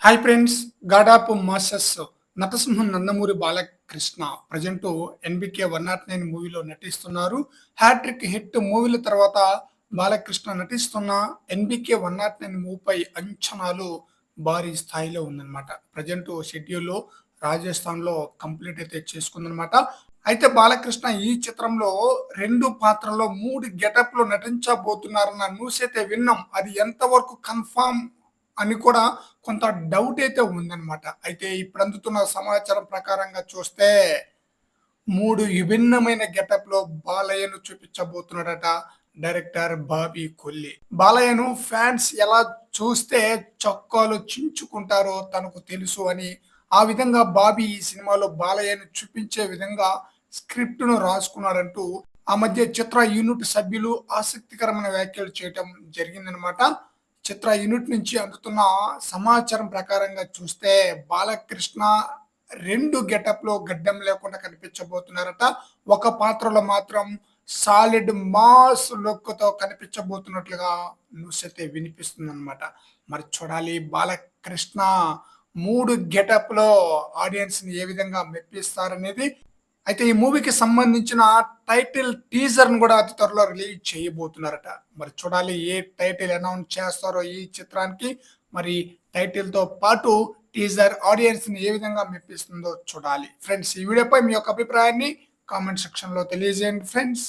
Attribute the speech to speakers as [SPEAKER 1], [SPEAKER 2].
[SPEAKER 1] Hi friends god of masses నటసింహం Nandamuri Balakrishna present NBK one not nine మూవీలో నటిస్తున్నారు. Hat trick hit మూవీల తర్వాత బాలకృష్ణ నటిస్తున్న ఎన్బికే వన్ నాట్ నైన్ మూవీపై అంచనాలు భారీ స్థాయిలో ఉందన్నమాట. ప్రజెంట్ షెడ్యూల్లో రాజస్థాన్లో కంప్లీట్ అయితే చేసుకుందనమాట అయితే బాలకృష్ణ ఈ చిత్రంలో రెండు పాత్రల్లో మూడు గెటప్లో నటించబోతున్నారన్న న్యూస్ అయితే విన్నాం. అది ఎంతవరకు కన్ఫామ్ అని కూడా కొంత డౌట్ అయితే ఉందన్నమాట. అయితే ఇప్పుడు అందుతున్న సమాచారం ప్రకారంగా చూస్తే మూడు విభిన్నమైన గెటప్లో బాలయ్యను చూపించబోతున్నాడట డైరెక్టర్ బాబీ కొల్లి. బాలయ్యను ఫ్యాన్స్ ఎలా చూస్తే చొక్కాలు చించుకుంటారో తనకు తెలుసు అని ఆ విధంగా బాబీ ఈ సినిమాలో బాలయ్యను చూపించే విధంగా స్క్రిప్ట్ను రాసుకున్నారంటూ ఆ మధ్య చిత్ర యూనిట్ సభ్యులు ఆసక్తికరమైన వ్యాఖ్యలు చేయటం జరిగిందనమాట చిత్ర యూనిట్ నుంచి అందుతున్న సమాచారం ప్రకారంగా చూస్తే బాలకృష్ణ రెండు గెటప్లో గడ్డం లేకుండా కనిపించబోతున్నారట. ఒక పాత్రలో మాత్రం సాలిడ్ మాస్ లుక్తో కనిపించబోతున్నట్లుగా న్యూస్ అయితే వినిపిస్తుంది అనమాట మరి చూడాలి బాలకృష్ణ మూడు గెటప్లో ఆడియన్స్ని ఏ విధంగా మెప్పిస్తారనేది. అయితే ఈ మూవీకి సంబంధించిన టైటిల్ టీజర్ను కూడా అతి త్వరలో రిలీజ్ చేయబోతున్నారట. మరి చూడాలి ఏ టైటిల్ అనౌన్స్ చేస్తారో ఈ చిత్రానికి. మరి టైటిల్తో పాటు టీజర్ ఆడియన్స్ని ఏ విధంగా మెప్పిస్తుందో చూడాలి. ఫ్రెండ్స్ ఈ వీడియోపై మీ యొక్క అభిప్రాయాన్ని కామెంట్ సెక్షన్లో తెలియజేయండి ఫ్రెండ్స్.